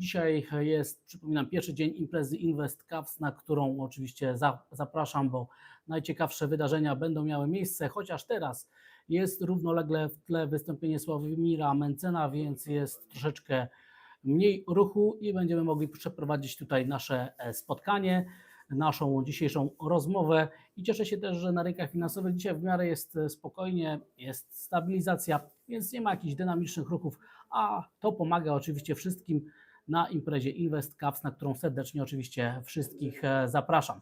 Dzisiaj jest, przypominam, pierwszy dzień imprezy Invest Cups, na którą oczywiście za, zapraszam, bo najciekawsze wydarzenia będą miały miejsce, chociaż teraz jest równolegle w tle wystąpienie Sławomira Mencena, więc jest troszeczkę mniej ruchu i będziemy mogli przeprowadzić tutaj nasze e, spotkanie, naszą dzisiejszą rozmowę. I cieszę się też, że na rynkach finansowych dzisiaj w miarę jest e, spokojnie, jest stabilizacja, więc nie ma jakichś dynamicznych ruchów, a to pomaga oczywiście wszystkim na imprezie Invest Cups, na którą serdecznie oczywiście wszystkich e, zapraszam.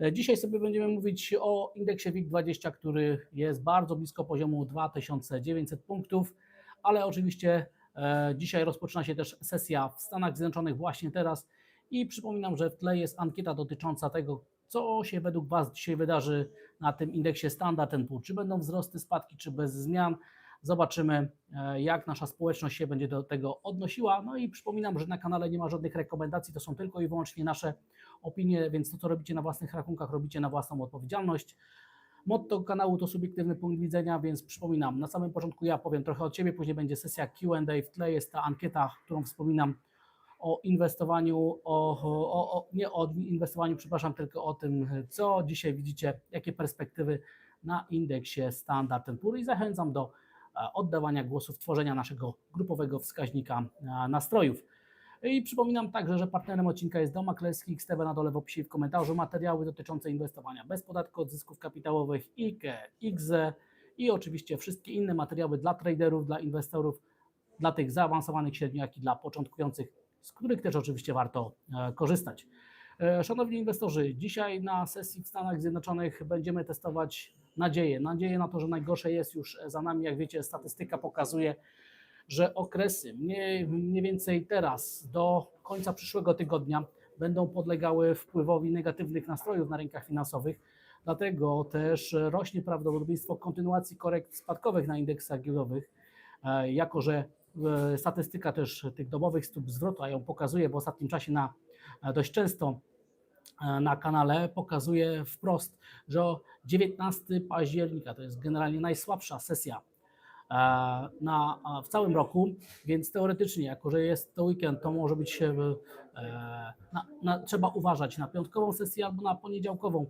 E, Dzisiaj sobie będziemy mówić o indeksie WIG20, który jest bardzo blisko poziomu 2900 punktów, ale oczywiście e, dzisiaj rozpoczyna się też sesja w Stanach Zjednoczonych właśnie teraz i przypominam, że w tle jest ankieta dotycząca tego, co się według Was dzisiaj wydarzy na tym indeksie Standard Poor's. Czy będą wzrosty, spadki, czy bez zmian? Zobaczymy, e, jak nasza społeczność się będzie do tego odnosiła. No i przypominam, że na kanale nie ma żadnych rekomendacji, to są tylko i wyłącznie nasze opinie, więc to, co robicie na własnych rachunkach, robicie na własną odpowiedzialność. Motto kanału to subiektywny punkt widzenia, więc przypominam, na samym początku ja powiem trochę od Ciebie, później będzie sesja Q&A, w tle jest ta ankieta, którą wspominam o inwestowaniu, o, o, o, nie o inwestowaniu, przepraszam, tylko o tym, co dzisiaj widzicie, jakie perspektywy na indeksie Standard Poor's i zachęcam do oddawania głosów, tworzenia naszego grupowego wskaźnika e, nastrojów. I przypominam także, że partnerem odcinka jest Dom Maklerski, XTB na dole w opisie w komentarzu materiały dotyczące inwestowania bez podatku od zysków kapitałowych, IKE, IGZE i oczywiście wszystkie inne materiały dla traderów, dla inwestorów, dla tych zaawansowanych średnio, jak i dla początkujących, z których też oczywiście warto e, korzystać. E, Szanowni inwestorzy, dzisiaj na sesji w Stanach Zjednoczonych będziemy testować nadzieję. Nadzieję na to, że najgorsze jest już za nami. Jak wiecie, statystyka pokazuje, że okresy mniej, mniej więcej teraz do końca przyszłego tygodnia będą podlegały wpływowi negatywnych nastrojów na rynkach finansowych. Dlatego też rośnie prawdopodobieństwo kontynuacji korekt spadkowych na indeksach giełdowych, e, jako że e, statystyka też tych dobowych stóp zwrotu, a ją pokazuje w ostatnim czasie na dość często na kanale, pokazuje wprost, że 19 października to jest generalnie najsłabsza sesja E, na, w całym roku, więc teoretycznie, jako że jest to weekend, to może być e, na, na, trzeba uważać na piątkową sesję albo na poniedziałkową.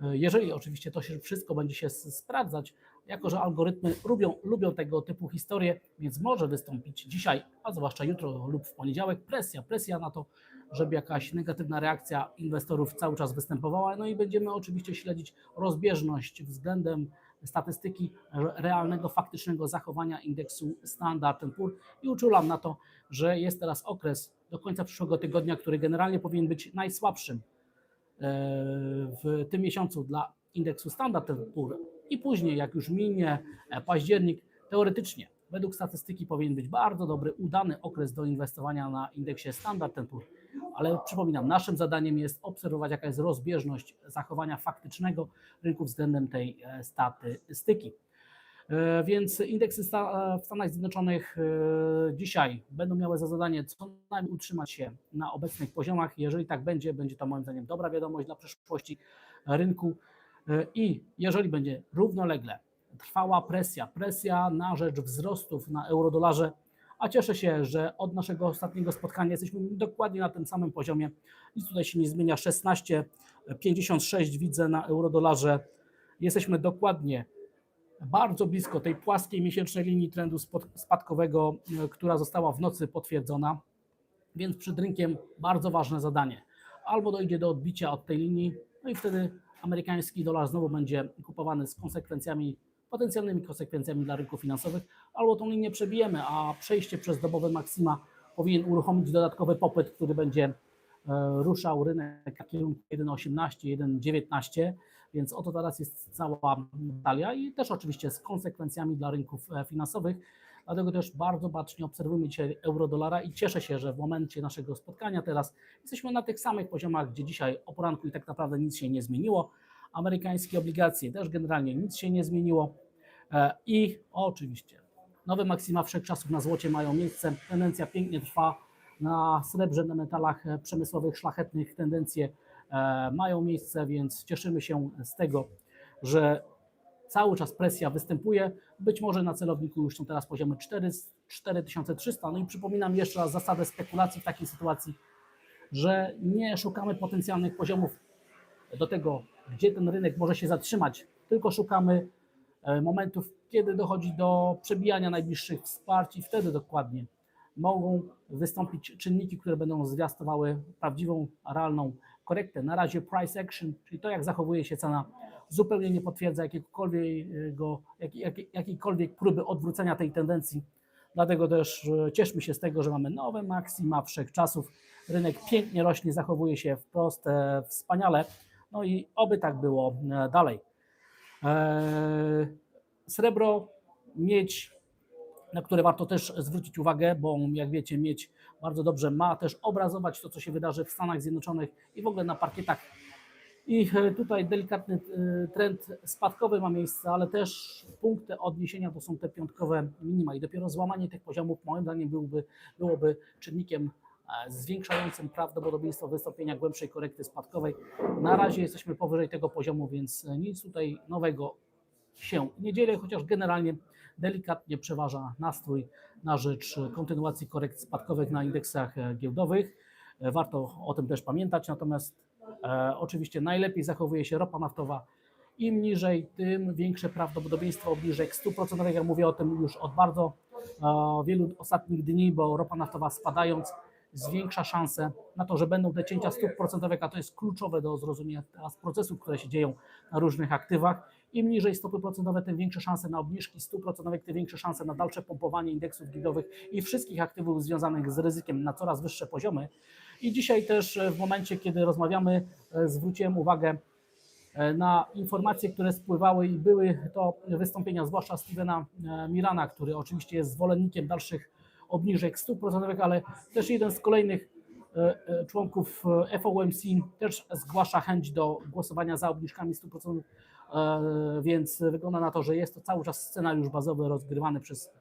E, jeżeli oczywiście to się wszystko będzie się sprawdzać, jako że algorytmy lubią, lubią tego typu historie, więc może wystąpić dzisiaj, a zwłaszcza jutro lub w poniedziałek presja, presja na to, żeby jakaś negatywna reakcja inwestorów cały czas występowała. No i będziemy oczywiście śledzić rozbieżność względem statystyki realnego, faktycznego zachowania indeksu Standard Poor's. I uczulam na to, że jest teraz okres do końca przyszłego tygodnia, który generalnie powinien być najsłabszym e, w tym miesiącu dla indeksu Standard Poor's. I później, jak już minie e, październik, teoretycznie według statystyki powinien być bardzo dobry, udany okres do inwestowania na indeksie Standard Poor's ale przypominam, naszym zadaniem jest obserwować, jaka jest rozbieżność zachowania faktycznego rynku względem tej e, statystyki. E, więc indeksy e, w Stanach Zjednoczonych dzisiaj będą miały za zadanie co najmniej utrzymać się na obecnych poziomach. Jeżeli tak będzie, będzie to moim zdaniem dobra wiadomość dla przyszłości rynku. I jeżeli będzie równolegle trwała presja, presja na rzecz wzrostów na eurodolarze, a cieszę się, że od naszego ostatniego spotkania jesteśmy dokładnie na tym samym poziomie. Nic tutaj się nie zmienia. 16,56 widzę na eurodolarze. Jesteśmy dokładnie bardzo blisko tej płaskiej miesięcznej linii trendu spadkowego, e, która została w nocy potwierdzona. Więc przed rynkiem bardzo ważne zadanie. Albo dojdzie do odbicia od tej linii, no i wtedy amerykański dolar znowu będzie kupowany z konsekwencjami potencjalnymi konsekwencjami dla rynków finansowych, albo tą linię przebijemy, a przejście przez dobowe maksima powinien uruchomić dodatkowy popyt, który będzie e, ruszał rynek w kierunku 1,18, 1,19, więc oto teraz jest cała talia i też oczywiście z konsekwencjami dla rynków e, finansowych. Dlatego też bardzo bacznie obserwujemy dzisiaj euro-dolara i cieszę się, że w momencie naszego spotkania teraz jesteśmy na tych samych poziomach, gdzie dzisiaj o poranku i tak naprawdę nic się nie zmieniło. Amerykańskie obligacje też generalnie nic się nie zmieniło. E, I oczywiście nowe maksima wszechczasów na złocie mają miejsce. Tendencja pięknie trwa na srebrze, na metalach przemysłowych, szlachetnych tendencje e, mają miejsce, więc cieszymy się z tego, że cały czas presja występuje. Być może na celowniku już są teraz poziomy 4, 4300. No i przypominam jeszcze raz zasadę spekulacji w takiej sytuacji, że nie szukamy potencjalnych poziomów do tego, gdzie ten rynek może się zatrzymać, tylko szukamy e, momentów, kiedy dochodzi do przebijania najbliższych wsparć i wtedy dokładnie mogą wystąpić czynniki, które będą zwiastowały prawdziwą, realną korektę. Na razie price action, czyli to, jak zachowuje się cena, zupełnie nie potwierdza jak, jakiejkolwiek próby odwrócenia tej tendencji. Dlatego też e, cieszmy się z tego, że mamy nowe maksima wszechczasów. Rynek pięknie rośnie, zachowuje się wprost e, wspaniale. No i oby tak było e, dalej. E, Srebro, miedź, na które warto też zwrócić uwagę, bo jak wiecie, miedź bardzo dobrze ma też obrazować to, co się wydarzy w Stanach Zjednoczonych i w ogóle na parkietach. I e, tutaj delikatny trend spadkowy ma miejsce, ale też punkty odniesienia to są te piątkowe minima i dopiero złamanie tych poziomów moim zdaniem byłoby czynnikiem zwiększającym prawdopodobieństwo wystąpienia głębszej korekty spadkowej. Na razie jesteśmy powyżej tego poziomu, więc nic tutaj nowego się nie dzieje, chociaż generalnie delikatnie przeważa nastrój na rzecz kontynuacji korekt spadkowych na indeksach e, giełdowych. E, Warto o tym też pamiętać, natomiast e, oczywiście najlepiej zachowuje się ropa naftowa. Im niżej, tym większe prawdopodobieństwo obniżek stóp procentowych. Ja mówię o tym już od bardzo e, wielu ostatnich dni, bo ropa naftowa spadając zwiększa szanse na to, że będą te cięcia stóp procentowych, a to jest kluczowe do zrozumienia teraz procesów, które się dzieją na różnych aktywach. Im niżej stopy procentowe, tym większe szanse na obniżki stóp procentowych, tym większe szanse na dalsze pompowanie indeksów giełdowych i wszystkich aktywów związanych z ryzykiem na coraz wyższe poziomy. I dzisiaj też e, w momencie, kiedy rozmawiamy, e, zwróciłem uwagę e, na informacje, które spływały i były to wystąpienia, zwłaszcza Stevena Mirana, który oczywiście jest zwolennikiem dalszych obniżek stóp procentowych, ale też jeden z kolejnych e, e, członków e, FOMC też zgłasza chęć do głosowania za obniżkami stóp procentowych, więc wygląda na to, że jest to cały czas scenariusz bazowy rozgrywany przez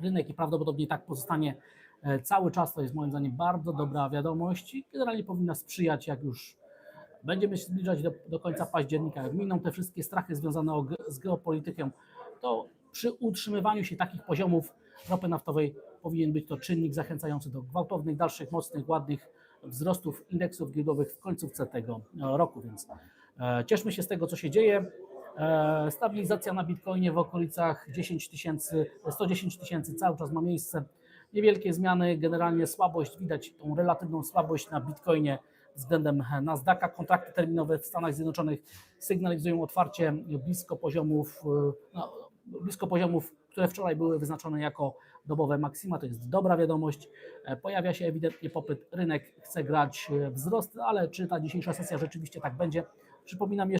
rynek i prawdopodobnie tak pozostanie cały czas. To jest moim zdaniem bardzo dobra wiadomość i generalnie powinna sprzyjać, jak już będziemy się zbliżać do, do końca października, jak miną te wszystkie strachy związane o, z geopolityką, to przy utrzymywaniu się takich poziomów ropy naftowej powinien być to czynnik zachęcający do gwałtownych, dalszych, mocnych, ładnych wzrostów indeksów giełdowych w końcówce tego e, roku, więc e, cieszmy się z tego, co się dzieje. E, Stabilizacja na Bitcoinie w okolicach 10 tysięcy, 110 tysięcy cały czas ma miejsce. Niewielkie zmiany, generalnie słabość, widać tą relatywną słabość na Bitcoinie względem Nasdaqa. Kontrakty terminowe w Stanach Zjednoczonych sygnalizują otwarcie blisko poziomów, no, blisko poziomów, które wczoraj były wyznaczone jako dobowe maksima. To jest dobra wiadomość. E, Pojawia się ewidentnie popyt, rynek chce grać e, wzrost, ale czy ta dzisiejsza sesja rzeczywiście tak będzie? Przypominam jeszcze,